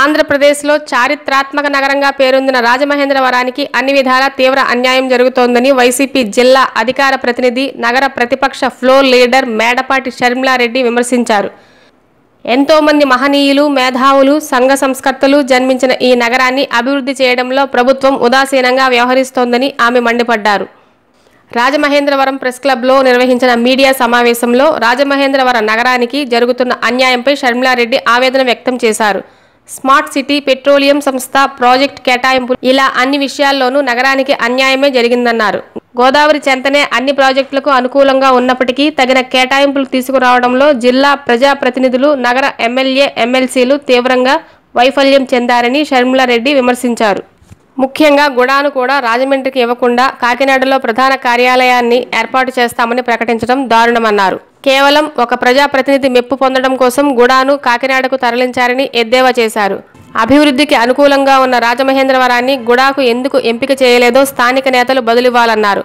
ఆంధ్రప్రదేశ్లో చారిత్రాత్మక నగరంగా పేరొందిన రాజమహేంద్రవరానికి అన్ని విధాల తీవ్ర అన్యాయం జరుగుతోందని వైసీపీ జిల్లా అధికార ప్రతినిధి నగర ప్రతిపక్ష ఫ్లోర్ లీడర్ మేడపాటి షర్మిలారెడ్డి విమర్శించారు. ఎంతోమంది మహనీయులు మేధావులు సంఘ సంస్కర్తలు జన్మించిన ఈ నగరాన్ని అభివృద్ధి చేయడంలో ప్రభుత్వం ఉదాసీనంగా వ్యవహరిస్తోందని ఆమె మండిపడ్డారు. రాజమహేంద్రవరం ప్రెస్ క్లబ్లో నిర్వహించిన మీడియా సమావేశంలో రాజమహేంద్రవరం నగరానికి జరుగుతున్న అన్యాయంపై షర్మిలారెడ్డి ఆవేదన వ్యక్తం చేశారు. స్మార్ట్ సిటీ పెట్రోలియం సంస్థ ప్రాజెక్ట్ కేటాయింపు ఇలా అన్ని విషయాల్లోనూ నగరానికి అన్యాయమే జరిగిందన్నారు. గోదావరి చెంతనే అన్ని ప్రాజెక్టులకు అనుకూలంగా ఉన్నప్పటికీ తగిన కేటాయింపులు తీసుకురావడంలో జిల్లా ప్రజాప్రతినిధులు నగర ఎమ్మెల్యే ఎమ్మెల్సీలు తీవ్రంగా వైఫల్యం చెందారని షర్మిలారెడ్డి విమర్శించారు. ముఖ్యంగా గుడాను కూడా రాజమండ్రికి ఇవ్వకుండా కాకినాడలో ప్రధాన కార్యాలయాన్ని ఏర్పాటు చేస్తామని ప్రకటించడం దారుణమన్నారు. కేవలం ఒక ప్రజాప్రతినిధి మెప్పు పొందడం కోసం గుడాను కాకినాడకు తరలించారని ఎద్దేవా చేశారు. అభివృద్ధికి అనుకూలంగా ఉన్న రాజమహేంద్రవరాన్ని గుడాకు ఎందుకు ఎంపిక చేయలేదో స్థానిక నేతలు బదులివ్వాలన్నారు.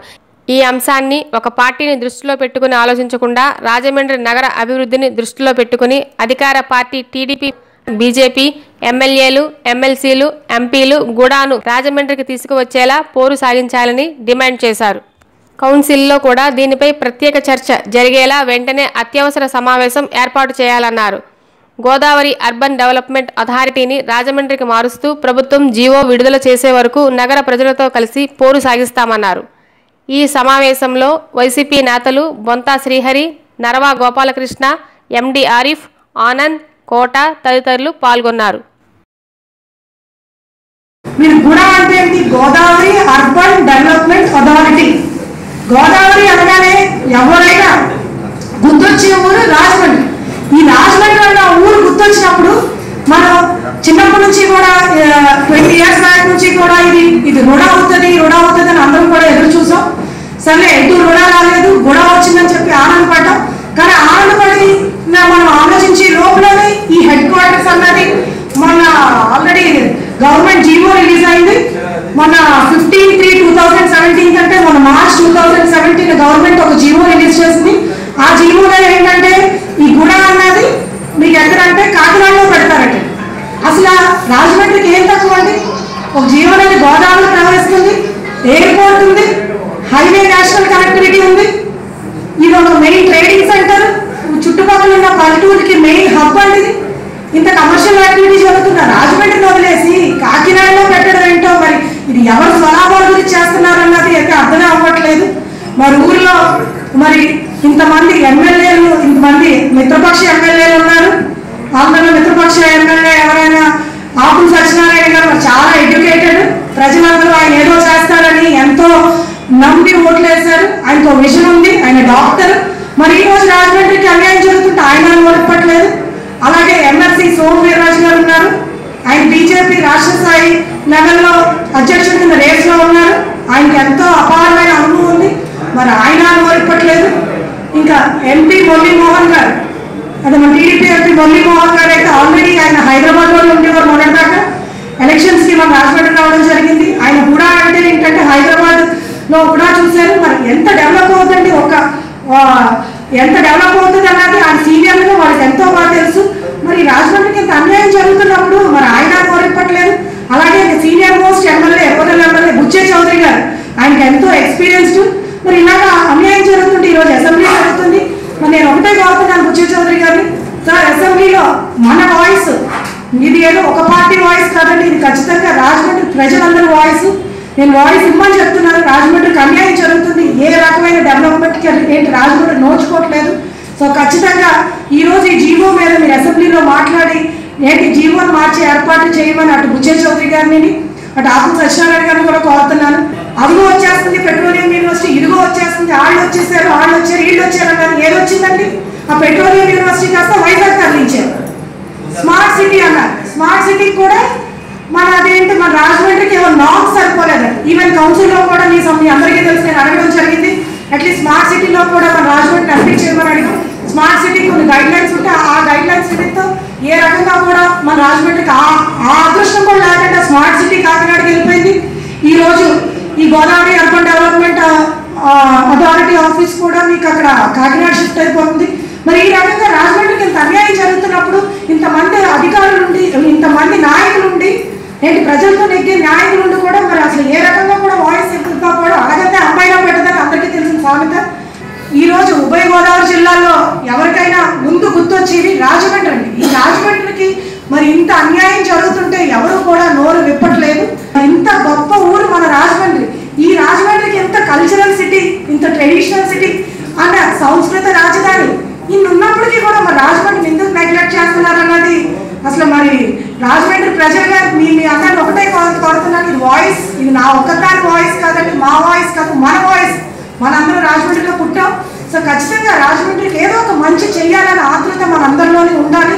ఈ అంశాన్ని ఒక పార్టీని దృష్టిలో పెట్టుకుని ఆలోచించకుండా రాజమండ్రి నగర అభివృద్ధిని దృష్టిలో పెట్టుకుని అధికార పార్టీ టీడీపీ బీజేపీ ఎమ్మెల్యేలు ఎమ్మెల్సీలు ఎంపీలు గుడాను రాజమండ్రికి తీసుకువచ్చేలా పోరు సాగించాలని డిమాండ్ చేశారు. కౌన్సిల్లో కూడా దీనిపై ప్రత్యేక చర్చ జరిగేలా వెంటనే అత్యవసర సమావేశం ఏర్పాటు చేయాలన్నారు. గోదావరి అర్బన్ డెవలప్మెంట్ అథారిటీని రాజమండ్రికి మారుస్తూ ప్రభుత్వం జీవో విడుదల చేసే వరకు నగర ప్రజలతో కలిసి పోరు సాగిస్తామన్నారు. ఈ సమావేశంలో వైసీపీ నేతలు బొంతా శ్రీహరి నరవా గోపాలకృష్ణ ఎండి ఆరిఫ్ ఆనంద్ కోట తదితరులు పాల్గొన్నారు. అంటే Godavari urban development authority Godavari అనగానే ఎవరైనా గుర్తొచ్చే ఊరు రాజమండ్రి. ఈ రాజమండ్రి అన్న ఊరు గుర్తొచ్చినప్పుడు మనం చిన్నప్పటి నుంచి కూడా ట్వంటీ ఇయర్స్ బ్యాక్ నుంచి కూడా ఇది ఇది రుణ అవుతుంది రుణ అవుతుంది అని అందరం కూడా ఎదురు చూసాం. సరే ఎటు రుణ రాలేదు గుణ వచ్చిన two thousand seventeen March two thousand seventeen government ఒక జీవో రిలీజ్ చేసింది. ఆ జీవోలో ఏంటంటే ఈ గుణ అన్నది మీకు ఎక్కడంటే కాకినాడలో పెడతారండి అసలు రాజమండ్రికి ఏం తక్కువ అండి? ఒక జీవో అనేది గోదావరిలో ప్రవహిస్తుంది ఎయిర్పోర్ట్ ఉంది హైవే నేషనల్ కనెక్టివిటీ ఉంది. ఇది ఒక మెయిన్ ట్రేడింగ్ సెంటర్ చుట్టుపక్కల ఉన్న పల్లెటూరికి మెయిన్ హబ్ అండి ఇది. ఇంత కమర్షియల్ యాక్టివిటీ జరుగుతున్న రాజమండ్రిని వదిలేసి కాకినాడలో ఇది ఎవరు స్వలాభాల గురించి చేస్తున్నారన్నది అయితే అర్థమే అవ్వట్లేదు. మరి ఊర్లో మరి ఇంతమంది ఎమ్మెల్యేలు ఇంతమంది మిత్రపక్ష ఎమ్మెల్యేలు ఉన్నారు. ఆంధ్రలో మిత్రపక్ష ఎమ్మెల్యే ఎవరైనా ఆకులు సత్యనారాయణ గారు చాలా ఎడ్యుకేటెడ్. ప్రజలందరూ ఆయన ఏదో చేస్తారని ఎంతో నమ్మి ఓట్లేశారు. ఆయనకు మిషన్ ఉంది ఆయన డాక్టర్. మరి ఈ రోజు రాజమండ్రికి అన్యాయం జరుగుతుంటే ఆయన ఓడిపట్లేదు అలాగే ఎమ్మెల్సీ సోమవీర వీర్రాజు గారు ఉన్నారు ఆయన బీజేపీ రాష్ట్ర స్థాయి లెవెల్లో అధ్యక్షుడి కింద రేస్లో ఉన్నారు. ఆయనకి ఎంతో అపారమైన అనుభవం ఉంది. మరి ఆయన ఓడిపట్లేదు ఇంకా ఎంపీ మురళీమోహన్ గారు అదే మన టీడీపీ ఎంపీ మురళీమోహన్ గారు అయితే ఆల్రెడీ ఆయన హైదరాబాద్లో ఉండేవారు మొదటిదాకా ఎలక్షన్స్కి మన రాజమండ్రి రావడం జరిగింది. ఆయన కూడా అంటే ఏంటంటే హైదరాబాద్లో కూడా చూశారు. మరి ఎంత డెవలప్ అవుతుంది ఒక ఎంత డెవలప్ అవుతుంది అన్నది ఆయన సీనియర్లుగా వాళ్ళకి ఎంతో బాగా తెలుసు. మరి రాజమండ్రికి ఎంత అన్యాయం జరుగుతున్నప్పుడు మరి ఆయన కోరిపట్లేదు అలాగే సీనియర్ మోస్ట్ ఎమ్మెల్యే ఎప్పటికీ ఎమ్మెల్యే బుచ్చే చౌదరి గారు. ఆయనకి ఎంతో ఎక్స్పీరియన్స్డ్ మరి ఇలాగా అన్యాయం జరుగుతుంది ఈ రోజు అసెంబ్లీ జరుగుతుంది. మరి నేను ఒకటే కోరుతున్నాను బుచ్చే చౌదరి గారిని. సార్ అసెంబ్లీలో మన వాయిస్ ఇది ఏదో ఒక పార్టీ వాయిస్ కాదండి ఇది ఖచ్చితంగా రాజమండ్రి ప్రజలందరి వాయిస్ నేను వాయిస్ ఇమ్మని చెప్తున్నాను రాజమండ్రికి అన్యాయం జరుగుతుంది. ఏ రకమైన డెవలప్మెంట్కి ఏంటి రాజమండ్రి నోచుకోవట్లేదు. సో ఖచ్చితంగా ఈరోజు ఈ జీవో మీద మీరు అసెంబ్లీలో మాట్లాడి ఏంటి జీవోని మార్చి ఏర్పాటు చేయమని అటు బుచ్చే చౌదరి గారిని అటు ఆత్మ సత్యనారాయణ గారిని కూడా కోరుతున్నాను. అదిగో వచ్చేస్తుంది పెట్రోలియం యూనివర్సిటీ ఇదిగో వచ్చేస్తుంది వాళ్ళు వచ్చేసారు వాళ్ళు వచ్చారు వీళ్ళు వచ్చారు అన్నారు. ఏది వచ్చిందండి? ఆ పెట్రోలియం యూనివర్సిటీ కాస్త వైజాగ్ తరలించారు. స్మార్ట్ సిటీ అన్నారు. స్మార్ట్ సిటీకి కూడా మన అదేంటి మన రాజమండ్రికి ఏమో నామ్స్ సరిపోలేదు. ఈవెన్ కౌన్సిల్లో కూడా మీ సమ్- మీ అందరికీ తెలిసి నేను అడగడం జరిగింది. అట్లీస్ట్ స్మార్ట్ సిటీలో కూడా మన రాజమండ్రిని అప్లై చేయమని అడిగాం స్మార్ట్ సిటీ కొన్ని గైడ్ లైన్స్ ఉంటే ఆ ఏ రకంగా కూడా మన రాజమండ్రికి ఆ ఆ అదృష్టం కూడా లేకుండా స్మార్ట్ సిటీ కాకినాడకి వెళ్ళిపోయింది. ఈరోజు ఈ Godavari urban development authority office కూడా మీకు అక్కడ కాకినాడ షిఫ్ట్ అయిపోతుంది. మరి ఈ రకంగా రాజమండ్రికి ఇంత అన్యాయం జరుగుతున్నప్పుడు ఇంతమంది అధికారులు ఉండి ఇంతమంది నాయకులు నేటి ప్రజలతో నెగ్గే నాయకులు కూడా మరి అసలు ఏ రకంగా కూడా వాయిస్ ఎక్కువగా కూడా అలాగైతే అమ్మాయిలో పెట్టదని అందరికీ తెలిసిన సామెత. ఈరోజు ఉభయ గోదావరి జిల్లాలో ఎవరికైనా ముందు గుర్తొచ్చేది రాజమండ్రి అండి ఈ రాజమండ్రికి మరి ఇంత అన్యాయం జరుగుతుంటే ఎవరు కూడా నోరు విప్పట్లేదు ఇంత గొప్ప ఊరు మన రాజమండ్రి ఈ రాజమండ్రికి ఎంత కల్చరల్ సిటీ ఇంత ట్రెడిషనల్ సిటీ అన్న సంస్కృత రాజధాని. ఇన్నున్నప్పటికీ కూడా మరి రాజమండ్రి ఎందుకు నెగ్లెక్ట్ చేస్తున్నారన్నది అసలు మరి రాజమండ్రి ప్రజలుగా మీ మీ అందరిని ఒకటే కోరుతున్నాను ఇది వాయిస్ ఇది నా ఒక్కసారి వాయిస్ కాదండి. మా వాయిస్ కాదు మన వాయిస్ మనందరూ రాజమండ్రిలో పుట్టాం. సో ఖచ్చితంగా రాజమండ్రికి ఏదో ఒక మంచి చెయ్యాలనే ఆతృత మనందరిలోనే ఉండాలి.